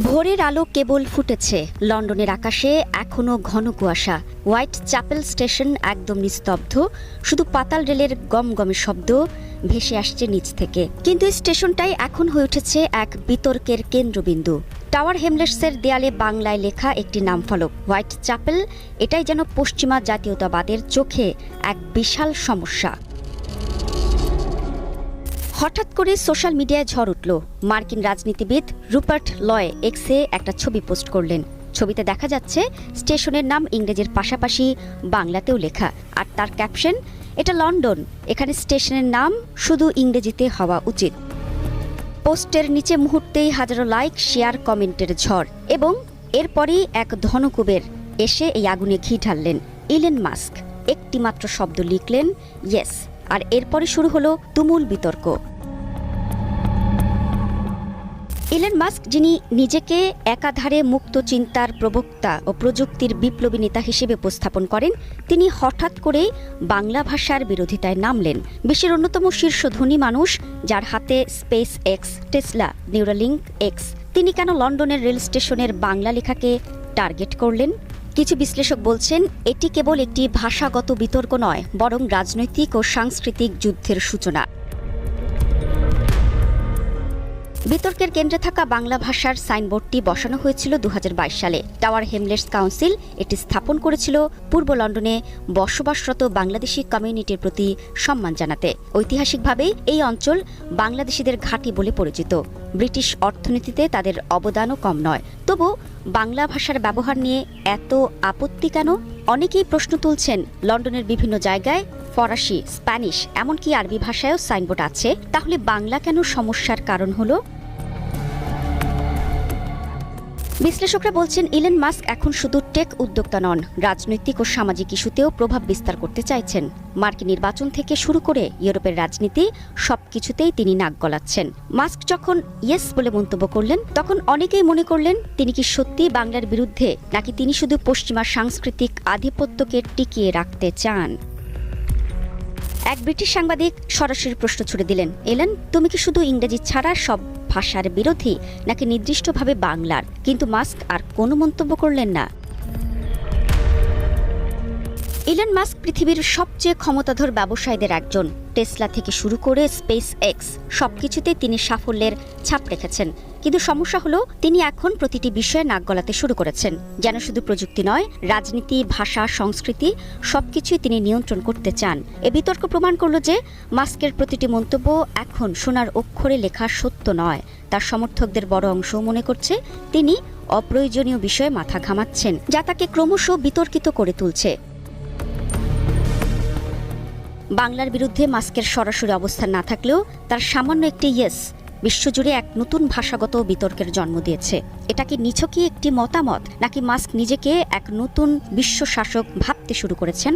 ভোরের আলো কেবল ফুটেছে। লন্ডনের আকাশে এখনও ঘন কুয়াশা। হোয়াইট চ্যাপেল স্টেশন একদম নিস্তব্ধ। শুধু পাতাল রেলের গমগমে শব্দ ভেসে আসছে নিচ থেকে। কিন্তু স্টেশনটাই এখন হয়ে উঠেছে এক বিতর্কের কেন্দ্রবিন্দু। টাওয়ার হেমলেটসের দেয়ালে বাংলায় লেখা একটি নাম ফলক, হোয়াইট চ্যাপেল। এটাই যেন পশ্চিমা জাতীয়তাবাদের চোখে এক বিশাল সমস্যা। হঠাৎ করে সোশ্যাল মিডিয়ায় ঝড় উঠল। মার্কিন রাজনীতিবিদ রুপার্ট লয় এক্সে একটা ছবি পোস্ট করলেন। ছবিতে দেখা যাচ্ছে, স্টেশনের নাম ইংরেজির পাশাপাশি বাংলাতেও লেখা। আর তার ক্যাপশন, এটা লন্ডন, এখানে স্টেশনের নাম শুধু ইংরেজিতে হওয়া উচিত। পোস্টের নিচে মুহূর্তেই হাজারো লাইক, শেয়ার, কমেন্টের ঝড় এবং এরপরেই এক ধনকুবের এসে এই আগুনে ঘি ঢাললেন ইলেন মাস্ক। একটি মাত্র শব্দ লিখলেন, ইয়েস। আর এরপরে শুরু হলো তুমুল বিতর্ক। ইলেন মাস্ক, যিনি নিজেকে একাধারে মুক্ত চিন্তার প্রবক্তা ও প্রযুক্তির বিপ্লবী নেতা হিসেবে উপস্থাপন করেন, তিনি হঠাৎ করে বাংলা ভাষার বিরোধিতায় নামলেন। বিশ্বের অন্যতম শীর্ষ ধনী মানুষ, যার হাতে space X Tesla Neuralink X. তিনি কেন লন্ডনের রেল স্টেশনের বাংলা লেখাকে টার্গেট করলেন? কিছু বিশ্লেষক বলছেন, এটি কেবল একটি ভাষাগত বিতর্ক নয়, বরং রাজনৈতিক ও সাংস্কৃতিক যুদ্ধের সূচনা। বিতর্কের কেন্দ্রে থাকা বাংলা ভাষার সাইনবোর্ডটি বসানো হয়েছিল দু হাজার বাইশ সালে। টাওয়ার হেমলেটস কাউন্সিল এটি স্থাপন করেছিল পূর্ব লন্ডনে বসবাসরত বাংলাদেশি কমিউনিটির প্রতি সম্মান জানাতে। ঐতিহাসিকভাবেই এই অঞ্চল বাংলাদেশিদের ঘাঁটি বলে পরিচিত। ব্রিটিশ অর্থনীতিতে তাদের অবদানও কম নয়। তবু বাংলা ভাষার ব্যবহার নিয়ে এত আপত্তি কেন? অনেকেই প্রশ্ন তুলছেন, লন্ডনের বিভিন্ন জায়গায় ফরাসি, স্প্যানিশ, এমনকি আরবি ভাষায়ও সাইনবোর্ড আছে। তাহলে বাংলা কেন সমস্যার কারণ হলো? বিশ্লেষকরা বলছেন, ইলেন মাস্ক এখন শুধু টেক উদ্যোক্তা নন, রাজনৈতিক ও সামাজিক ইস্যুতেও প্রভাব বিস্তার করতে চাইছেন। মার্কিন নির্বাচন থেকে শুরু করে ইউরোপের রাজনীতি, সবকিছুতেই তিনি নাক গলাচ্ছেন। মাস্ক যখন ইয়েস বলে মন্তব্য করলেন, তখন অনেকেই মনে করলেন, তিনি কি সত্যি বাংলার বিরুদ্ধে, নাকি তিনি শুধু পশ্চিমা সাংস্কৃতিক আধিপত্যকে টিকিয়ে রাখতে চান? এক ব্রিটিশ সাংবাদিক সরাসরি প্রশ্ন ছুড়ে দিলেন, এলেন, তুমি কি শুধু ইংরেজি ছাড়া সব ভাষার বিরোধী নাকি নির্দিষ্টভাবে বাংলার? কিন্তু মাস্ক আর কোনো মন্তব্য করলেন না। ইলন মাস্ক পৃথিবীর সবচেয়ে ক্ষমতাধর ব্যবসায়ীদের একজন। টেসলা থেকে শুরু করে স্পেস এক্স সবকিছুতে তিনি সাফল্যের ছাপ রেখেছেন। কিন্তু সমস্যা হলো, তিনি এখন প্রতিটি বিষয়ে নাক গলাতে শুরু করেছেন। যেন শুধু প্রযুক্তি নয়, রাজনীতি, ভাষা, সংস্কৃতি, সবকিছুই তিনি নিয়ন্ত্রণ করতে চান। এ বিতর্ক প্রমাণ করল যে, মাস্কের প্রতিটি মন্তব্য এখন সোনার অক্ষরে লেখা সত্য নয়। তার সমর্থকদের বড় অংশ মনে করছে, তিনি অপ্রয়োজনীয় বিষয়ে মাথা ঘামাচ্ছেন, যা তাকে ক্রমশ বিতর্কিত করে তুলছে। বাংলার বিরুদ্ধে মাস্কের সরাসরি অবস্থান না থাকলেও তার সামান্য একটি ইয়েস বিশ্বজুড়ে এক নতুন ভাষাগত বিতর্কের জন্ম দিয়েছে। এটা কি নিছকই একটি মতামত, নাকি মাস্ক নিজেকে এক নতুন বিশ্ব শাসক ভাবতে শুরু করেছেন?